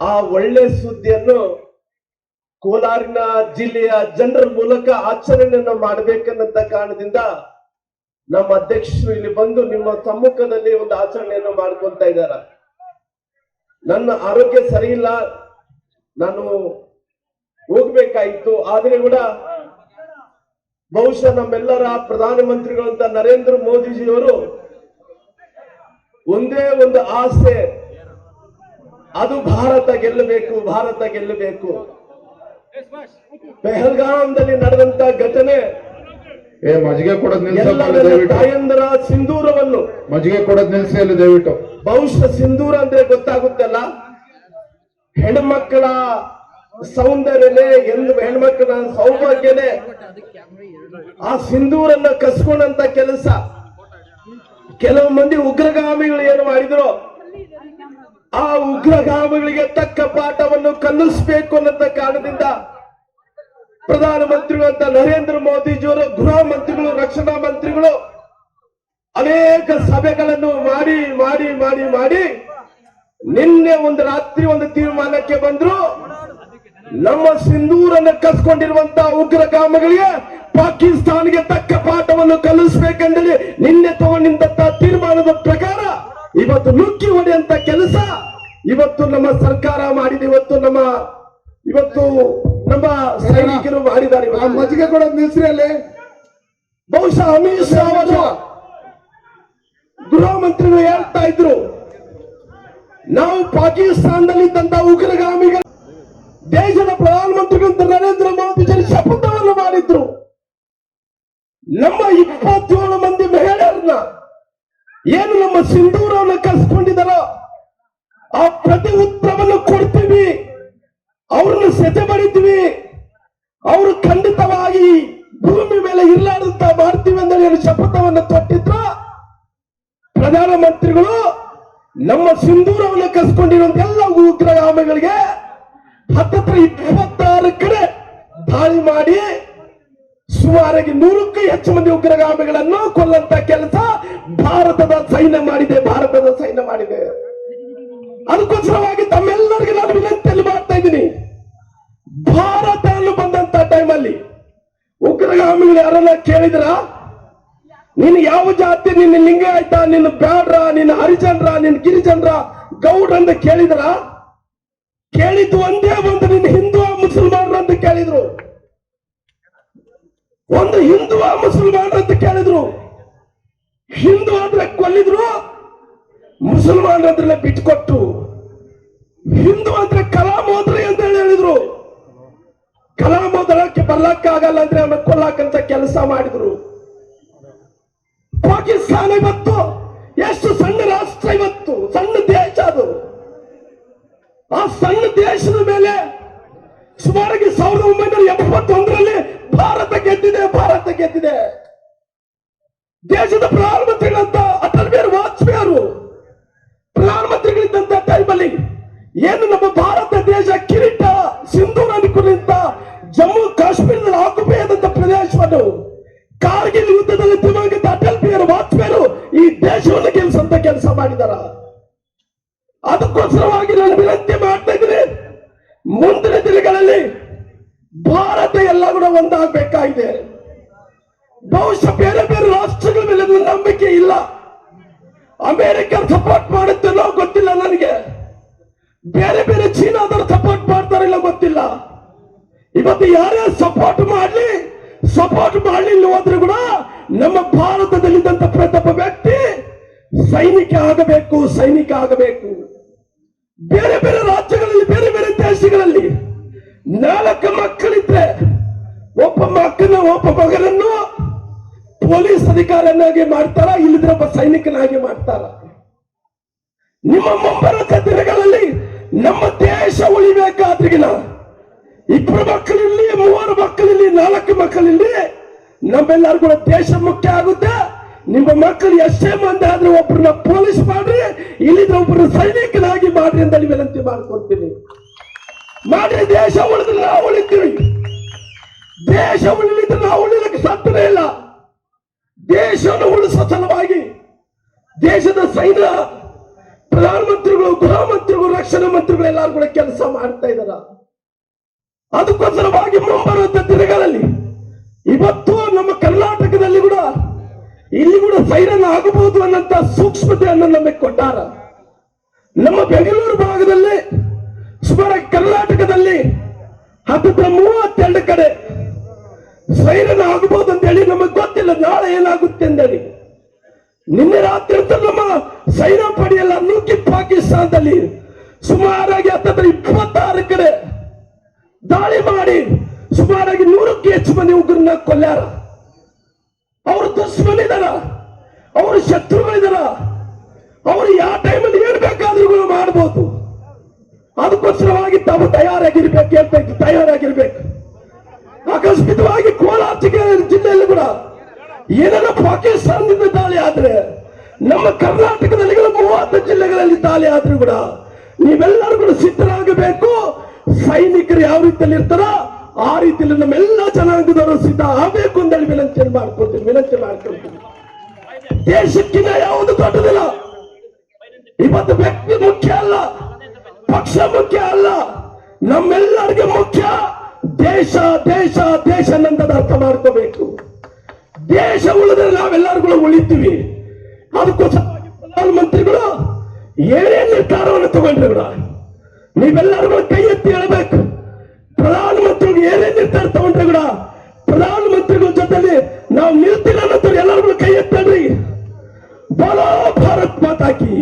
ಆ ಒಳ್ಳೆ ಸುದ್ದಿಯನ್ನು ಕೋಲಾರಿನ ಜಿಲ್ಲೆಯ ಜನರ ಮೂಲಕ ಆಚರಣೆಯನ್ನು ಮಾಡಬೇಕನ್ನಂತ ಕಾರಣದಿಂದ ನಮ್ಮ ಅಧ್ಯಕ್ಷರು ಇಲ್ಲಿ ಬಂದು ನಿಮ್ಮ ಸಮ್ಮುಖದಲ್ಲಿ ಒಂದು ಆಚರಣೆಯನ್ನು ಮಾಡ್ಕೊಂತ ಇದ್ದಾರೆ. ನನ್ನ ಆರೋಗ್ಯ ಸರಿ ಇಲ್ಲ. ನಾನು ಹೋಗ್ಬೇಕಾಯ್ತು. ಆದ್ರೆ ಕೂಡ ಬಹುಶಃ ನಮ್ಮೆಲ್ಲರ ಪ್ರಧಾನಮಂತ್ರಿಗಳಂತ ನರೇಂದ್ರ ಮೋದಿಜಿಯವರು ಒಂದೇ ಒಂದು ಆಸೆ ಅದು ಭಾರತ ಗೆಲ್ಲಬೇಕು ಭಾರತ ಗೆಲ್ಲಬೇಕು. ಪೆಹಲ್ಗಾಂದಲ್ಲಿ ನಡೆದಂತ ಘಟನೆ ಏ ಮಜ್ಜಿಗೆ ಕೊಡೋದ್ ತಾಯಂದರ ಸಿಂಧೂರವನ್ನು. ಮಜ್ಜಿಗೆ ಕೊಡೋದ್ ನಿಲ್ಸಿ ಅಲ್ಲಿ ದಯವಿಟ್ಟು. ಬಹುಶಃ ಸಿಂಧೂರ ಅಂದ್ರೆ ಗೊತ್ತಾಗುತ್ತಲ್ಲ? ಹೆಣ್ಮಕ್ಕಳ ಸೌಂದರ್ಯನೇ ಎಂದು ಹೆಣ್ಮಕ್ಕಳ ಸೌಭಾಗ್ಯನೇ. ಆ ಸಿಂಧೂರನ್ನ ಕಸ್ಕೊಂಡಂತ ಕೆಲಸ. ಕೆಲವು ಮಂದಿ ಉಗ್ರಗಾಮಿಗಳು ಏನು ಮಾಡಿದ್ರು? ಆ ಉಗ್ರಗಾಮಿಗಳಿಗೆ ತಕ್ಕ ಪಾಠವನ್ನು ಕಲಿಸ್ಬೇಕು ಅನ್ನೋ ಕಾರಣದಿಂದ ಪ್ರಧಾನಮಂತ್ರಿಗಳಂತ ನರೇಂದ್ರ ಮೋದಿಜಿಯವರು ಗೃಹ ಮಂತ್ರಿಗಳು, ರಕ್ಷಣಾ ಮಂತ್ರಿಗಳು ಅನೇಕ ಸಭೆಗಳನ್ನು ಮಾಡಿ ಮಾಡಿ ಮಾಡಿ ಮಾಡಿ ನಿನ್ನೆ ಒಂದು ರಾತ್ರಿ ಒಂದು ತೀರ್ಮಾನಕ್ಕೆ ಬಂದ್ರು ನಮ್ಮ ಸಿಂಧೂರನ್ನು ಕಸ್ಕೊಂಡಿರುವಂತ ಉಗ್ರಗಾಮಿಗಳಿಗೆ ಪಾಕಿಸ್ತಾನ್ಗೆ ತಕ್ಕ ಪಾಠವನ್ನು ಕಲಿಸಬೇಕೆಂದಲ್ಲಿ ನಿನ್ನೆ ತಗೊಂಡಿದ್ದಂತ ತೀರ್ಮಾನದ ಪ್ರಕಾರ ಇವತ್ತು ನುಗ್ಗಿ ಹೊಡೆಯಂತ ಕೆಲಸ ಇವತ್ತು ನಮ್ಮ ಸರ್ಕಾರ ಮಾಡಿದೆ ಇವತ್ತು ನಮ್ಮ ಇವತ್ತು ನಮ್ಮ ಸೈನಿಕರು ಮಾಡಿದ್ದಾರೆ ಮಜ್ಜಿಗೆ ಕೊಡೋದು ನಿಲ್ಸ್ರಿ ಅಲ್ಲಿ. ಬಹುಶಃ ಅಮಿತ್ ಶಾ ಅವರು ಗೃಹ ಮಂತ್ರಿಗಳು ಹೇಳ್ತಾ ಇದ್ರು ನಾವು ಪಾಕಿಸ್ತಾನದಲ್ಲಿ ಇದ್ದಂತ ಉಗ್ರಗಾಮಿಗಳು ದೇಶದ ಪ್ರಧಾನಮಂತ್ರಿಗಳಂತ ನರೇಂದ್ರ ಮೋದಿ ಜನ ಶಪಥವನ್ನು ಮಾಡಿದ್ರು. ನಮ್ಮ ಇಪ್ಪತ್ತೇಳು ಏನು ನಮ್ಮ ಸಿಂಧೂರವನ್ನು ಕಲ್ಸ್ಕೊಂಡಿದ್ದಾರೋ ಆ ಪ್ರತಿ ಉತ್ತರವನ್ನು ಕೊಡ್ತೀವಿ. ಅವ್ರನ್ನ ಸೆತೆ ಮಾಡಿದ್ವಿ ಅವರು ಖಂಡಿತವಾಗಿ ಭೂಮಿ ಮೇಲೆ ಇರ್ಲಾರ್ದಂತ ಮಾಡ್ತೀವಿ ಅಂದ್ರೆ ಏನು ಶಪಥವನ್ನು ತೊಟ್ಟಿದ್ರ ಪ್ರಧಾನಮಂತ್ರಿಗಳು ನಮ್ಮ ಸಿಂಧೂರವನ್ನು ಕಸ್ಕೊಂಡಿರುವಂತ ಎಲ್ಲ ಉಗ್ರಗಾಮಿಗಳಿಗೆ ಹತ್ತತ್ರ ಇಪ್ಪತ್ತಾರು ಕಡೆ ದಾಳಿ ಮಾಡಿ ಸುಮಾರಾಗಿ ನೂರಕ್ಕೂ ಹೆಚ್ಚು ಮಂದಿ ಉಗ್ರಗಾಮಿಗಳನ್ನು ಕೊಲ್ಲಂತ ಕೆಲಸ ಭಾರತದ ಸೈನ್ಯ ಮಾಡಿದೆ, ಭಾರತದ ಸೈನ್ಯ ಮಾಡಿದೆ. ಅದಕ್ಕೋಸ್ಕರವಾಗಿ ತಮ್ಮೆಲ್ಲರಿಗೂ ನಾನು ವಿನಂತಿಯಲ್ಲಿ ಮಾಡ್ತಾ ಇದ್ದೀನಿ. ಭಾರತ ಬಂದಂತ ಟೈಮಲ್ಲಿ ಉಗ್ರಗಾಮಿಗಳು ಯಾರನ್ನ ಕೇಳಿದ್ರ? ನೀನು ಯಾವ ಜಾತಿ, ನಿನ್ನ ಲಿಂಗ ಆಯ್ತಾ, ನಿನ್ನ ಬ್ಯಾಡ್ರ, ನಿನ್ನ ಹರಿಜನ್ರ, ನಿನ್ನ ಗಿರಿಜನ್ರ, ಗೌಡ್ರ ಅಂತ ಕೇಳಿದ್ರ? ಕೇಳಿದ್ದು ಒಂದೇ ಒಂದು ನಿನ್ನ ಹಿಂದೂ ಮುಸಲ್ಮಾನ್ರ ಅಂತ ಕೇಳಿದ್ರು. ಒಂದು ಹಿಂದೂ ಮುಸಲ್ಮಾನ್ ಅಂತ ಕೇಳಿದ್ರು. ಹಿಂದೂ ಆದ್ರೆ ಕೊಲ್ಲಿದ್ರು, ಮುಸಲ್ಮಾನ್ ಅಂದ್ರೆ ಬಿಟ್ಕೊಟ್ಟು, ಹಿಂದೂ ಅಂದ್ರೆ ಕಲಾಮೋದ್ರಿ ಅಂತ ಹೇಳಿ ಹೇಳಿದ್ರು ಕಲಾಮೋದಳಕ್ಕೆ ಬರ್ಲಕ್ಕಾಗಲ್ಲ ಅಂದ್ರೆ ಅವನ ಕೊಲ್ಲಾಕಂತ ಕೆಲಸ ಮಾಡಿದ್ರು. ಪಾಕಿಸ್ತಾನ ಇವತ್ತು ಎಷ್ಟು ಸಣ್ಣ ರಾಷ್ಟ್ರ ಇವತ್ತು, ಸಣ್ಣ ದೇಶ ಅದು. ಆ ಸಣ್ಣ ದೇಶದ ಮೇಲೆ ಸುಮಾರಾಗಿ ಸಾವಿರದ ಒಂಬೈನೂರ ಎಪ್ಪತ್ತೊಂದರಲ್ಲಿ ಭಾರತ ಗೆದ್ದಿದೆ ಭಾರತ ಗೆದ್ದಿದೆ. ದೇಶದ ಪ್ರಧಾನಮಂತ್ರಿಗಳಂತ ಅಟಲ್ ಬಿಹಾರಿ ವಾಜಪೇಯಿ ಅವರು ಪ್ರಧಾನಮಂತ್ರಿಗಳಿದ್ದಂತ ಟೈಮಲ್ಲಿ ಏನು ನಮ್ಮ ಭಾರತ ದೇಶ ಕಿರೀಟ ಸಿಂಧು ಅನ್ಕೊಂಡಿದ್ದ ಜಮ್ಮು ಕಾಶ್ಮೀರದಲ್ಲಿ ಆಕ್ಯುಪೈ ಆದಂತ ಪ್ರದೇಶವನ್ನು ಕಾರ್ಗಿಲ್ ಯುದ್ಧದಲ್ಲಿ ದಿವಂಗತ ಅಟಲ್ ಬಿಹಾರಿ ವಾಜಪೇಯಿ ಈ ದೇಶವನ್ನು ಗೆಲ್ಲಿಸಂತ ಕೆಲಸ ಮಾಡಿದಾರ. ಅದಕ್ಕೋಸ್ಕರವಾಗಿ ನಾನು ವಿನಂತಿ ಮಾಡ್ತಾ ಇದ್ದೀನಿ, ಮುಂದಿನ ಭಾರತ ಎಲ್ಲ ಕೂಡ ಒಂದಾಗಬೇಕಾಗಿದೆ. ಬಹುಶಃ ಬೇರೆ ಬೇರೆ ರಾಷ್ಟ್ರಗಳ ಮೇಲೆ ನಂಬಿಕೆ ಇಲ್ಲ. ಅಮೆರಿಕ ಸಪೋರ್ಟ್ ಮಾಡುತ್ತೇನೋ ಗೊತ್ತಿಲ್ಲ ನನಗೆ. ಬೇರೆ ಬೇರೆ ಚೀನಾದವರು ಸಪೋರ್ಟ್ ಮಾಡ್ತಾರಿಲ್ಲ ಗೊತ್ತಿಲ್ಲ. ಇವತ್ತು ಯಾರೇ ಸಪೋರ್ಟ್ ಮಾಡಲಿ ಸಪೋರ್ಟ್ ಮಾಡಲಿಲ್ಲ ಹೋದ್ರೆ ಕೂಡ ನಮ್ಮ ಭಾರತದಲ್ಲಿದ್ದಂತ ಪ್ರತಿಯೊಬ್ಬ ವ್ಯಕ್ತಿ ಸೈನಿಕ ಆಗಬೇಕು ಸೈನಿಕ ಆಗಬೇಕು. ಬೇರೆ ಬೇರೆ ರಾಜ್ಯಗಳಲ್ಲಿ, ಬೇರೆ ಬೇರೆ ದೇಶಗಳಲ್ಲಿ ನಾಲ್ಕು ಮಕ್ಕಳಿದ್ರೆ ಒಬ್ಬ ಮಕ್ಕನ ಒಬ್ಬ ಮಗನನ್ನು ಪೊಲೀಸ್ ಅಧಿಕಾರಿಯನ್ನಾಗಿ ಮಾಡ್ತಾರ? ಇಲ್ಲಿದ್ರೆ ಒಬ್ಬ ಸೈನಿಕನಾಗಿ ಮಾಡ್ತಾರ? ನಿಮ್ಮ ಮುಂಬರುವ ದಿನಗಳಲ್ಲಿ ನಮ್ಮ ದೇಶ ಉಳಿಬೇಕಾದ್ರಿಗಿನ ಇಬ್ಬರು ಮಕ್ಕಳಿಲ್ಲಿ, ಮೂವರು ಮಕ್ಕಳಿಲ್ಲಿ, ನಾಲ್ಕು ಮಕ್ಕಳಿಲ್ಲಿ ನಮ್ಮೆಲ್ಲರೂ ಕೂಡ ದೇಶ ಮುಖ್ಯ ಆಗುತ್ತೆ. ನಿಮ್ಮ ಮಕ್ಕಳು ಎಷ್ಟೇ ಮಂದಿ ಆದ್ರೆ ಒಬ್ಬರನ್ನ ಪೊಲೀಸ್ ಮಾಡ್ರಿ, ಇಲ್ಲಿದ್ರೆ ಒಬ್ಬರನ್ನ ಸೈನಿಕನಾಗಿ ಮಾಡ್ರಿ ಅಂತ ವಿನಂತಿ ಮಾಡ್ಕೊಂತೀನಿ ಮಾಡ್ರಿ ದೇಶ ಉಳಿದ್ರೆ ನಾವು ಉಳಿತೀವಿ. ದೇಶ ಉಳಿಲಿದ್ರೆ ನಾವು ಉಳಿಲಿಕ್ಕೆ ಸಾಧ್ಯನೇ ಇಲ್ಲ. ದೇಶವನ್ನು ಉಳಿಸೋ ಸಲುವಾಗಿ ದೇಶದ ಸೈನ್ಯ, ಪ್ರಧಾನಮಂತ್ರಿಗಳು ಗೃಹ ಮಂತ್ರಿಗಳು ರಕ್ಷಣಾ ಮಂತ್ರಿಗಳು ಎಲ್ಲರೂ ಕೂಡ ಕೆಲಸ ಮಾಡ್ತಾ ಇದ್ದಾರೆ ಅದಕ್ಕೋಸ್ಕರವಾಗಿ ಮುಂಬರುವಂತ ದಿನಗಳಲ್ಲಿ ಇವತ್ತು ನಮ್ಮ ಕರ್ನಾಟಕದಲ್ಲಿ ಕೂಡ ಇಲ್ಲಿ ಕೂಡ ಸೈರನ್ ಆಗಬಹುದು ಅನ್ನಂತ ಸೂಕ್ಷ್ಮತೆಯನ್ನು ನಮಗೆ ಕೊಟ್ಟಾರ. ನಮ್ಮ ಬೆಂಗಳೂರು ಭಾಗದಲ್ಲಿ ಹತ್ತಿರ ಮೂವತ್ತೆರಡು ಕಡೆ ಸೈರನ್ ಆಗಬಹುದು ಅಂತ ಹೇಳಿ ನಮಗೆ ಗೊತ್ತಿಲ್ಲ, ನಾಳೆ ಏನಾಗುತ್ತೆ ಅಂತೇಳಿ ನಿನ್ನೆ ರಾತ್ರಿ ನಮ್ಮ ಸೈನ್ಯ ಪಡೆಯಲ್ಲ ನುಗ್ಗಿ ಪಾಕಿಸ್ತಾನದಲ್ಲಿ ಸುಮಾರಾಗಿ ಹತ್ತಿರ ಇಪ್ಪತ್ತಾರು ಕಡೆ ದಾಳಿ ಮಾಡಿ ಸುಮಾರಾಗಿ ನೂರಕ್ಕೆ ಹೆಚ್ಚು ಮಂದಿ ಉಗ್ರನ್ನ ಕೊಲ್ಲಾರ ಅವರು ದುಶ್ಮನಿದಾರ, ಅವರು ಶತ್ರುಗಳಿದಾರ. ಅವರು ಯಾವ ಟೈಮಲ್ಲಿ ಏನ್ ಬೇಕಾದ್ರೂ ಮಾಡಬಹುದು ಅದಕ್ಕೋಸ್ಕರವಾಗಿ ತಾವು ತಯಾರಾಗಿರ್ಬೇಕು ಹೇಳ್ಬೇಕು ತಯಾರಾಗಿರ್ಬೇಕು. ಆಕಸ್ಮಿಕವಾಗಿ ಕೋಲಾರ ಜಿಲ್ಲೆಯಲ್ಲಿ ಕೂಡ ಏನಾರ ಪಾಕಿಸ್ತಾನದಿಂದ ದಾಳಿ ಆದ್ರೆ, ನಮ್ಮ ಕರ್ನಾಟಕದಲ್ಲಿ ಮೂವತ್ತು ಜಿಲ್ಲೆಗಳಲ್ಲಿ ದಾಳಿ ಆದ್ರೂ ಕೂಡ ನೀವೆಲ್ಲರೂ ಕೂಡ ಸಿದ್ಧರಾಗಬೇಕು. ಸೈನಿಕರು ಯಾವ ರೀತಿಯಲ್ಲಿ ಇರ್ತಾರ ಆ ರೀತಿಯಲ್ಲಿ ನಮ್ಮೆಲ್ಲ ಜನಾಂಗದವರು ಸಿದ್ಧ ಆಗಬೇಕು ಅಂತ ಹೇಳಿ ವಿನಂತಿ ಮಾಡ್ಕೊಳ್ತೀನಿ ವಿನಂತಿ ಮಾಡ್ಕೊಳ್ತೀನಿ. ದೇಶಕ್ಕಿಂತ ಯಾವುದು ದೊಡ್ಡದಿಲ್ಲ. ಇವತ್ತು ವ್ಯಕ್ತಿ ಮುಖ್ಯ ಅಲ್ಲ. ಪಕ್ಷ ಮುಖ್ಯ ಅಲ್ಲ, ನಮ್ಮೆಲ್ಲರಿಗೆ ಮುಖ್ಯ. ದೇಶ ದೇಶ ದೇಶ ನಂತದ ಅರ್ಥ ಮಾಡ್ಕೋಬೇಕು. ದೇಶ ಉಳಿದ್ರೆ ನಾವೆಲ್ಲರೂ ಉಳಿತೀವಿ. ಅದಕ್ಕೋಸ್ಕರ ಪ್ರಧಾನಮಂತ್ರಿಗಳು ಏನೇ ನಿರ್ಧಾರವನ್ನು ತಗೊಂಡ್ರು ಕೂಡ ನೀವೆಲ್ಲರೂ ಕೈ ಎತ್ತಿ ಹೇಳಬೇಕು. ಪ್ರಧಾನಮಂತ್ರಿಗಳು ಏನೇ ನಿರ್ಧಾರ ತಗೊಂಡ್ರೆ ಕೂಡ ಪ್ರಧಾನಮಂತ್ರಿಗಳ ಜೊತೆಲಿ ನಾವು ನಿಲ್ತೀರ ಅನ್ನೋದು ಎಲ್ಲರೂ ಕೂಡ ಕೈ ಎತ್ತಲ್ರಿ ಬಲೋ ಭಾರತ್ ಮಾತಾ ಕಿ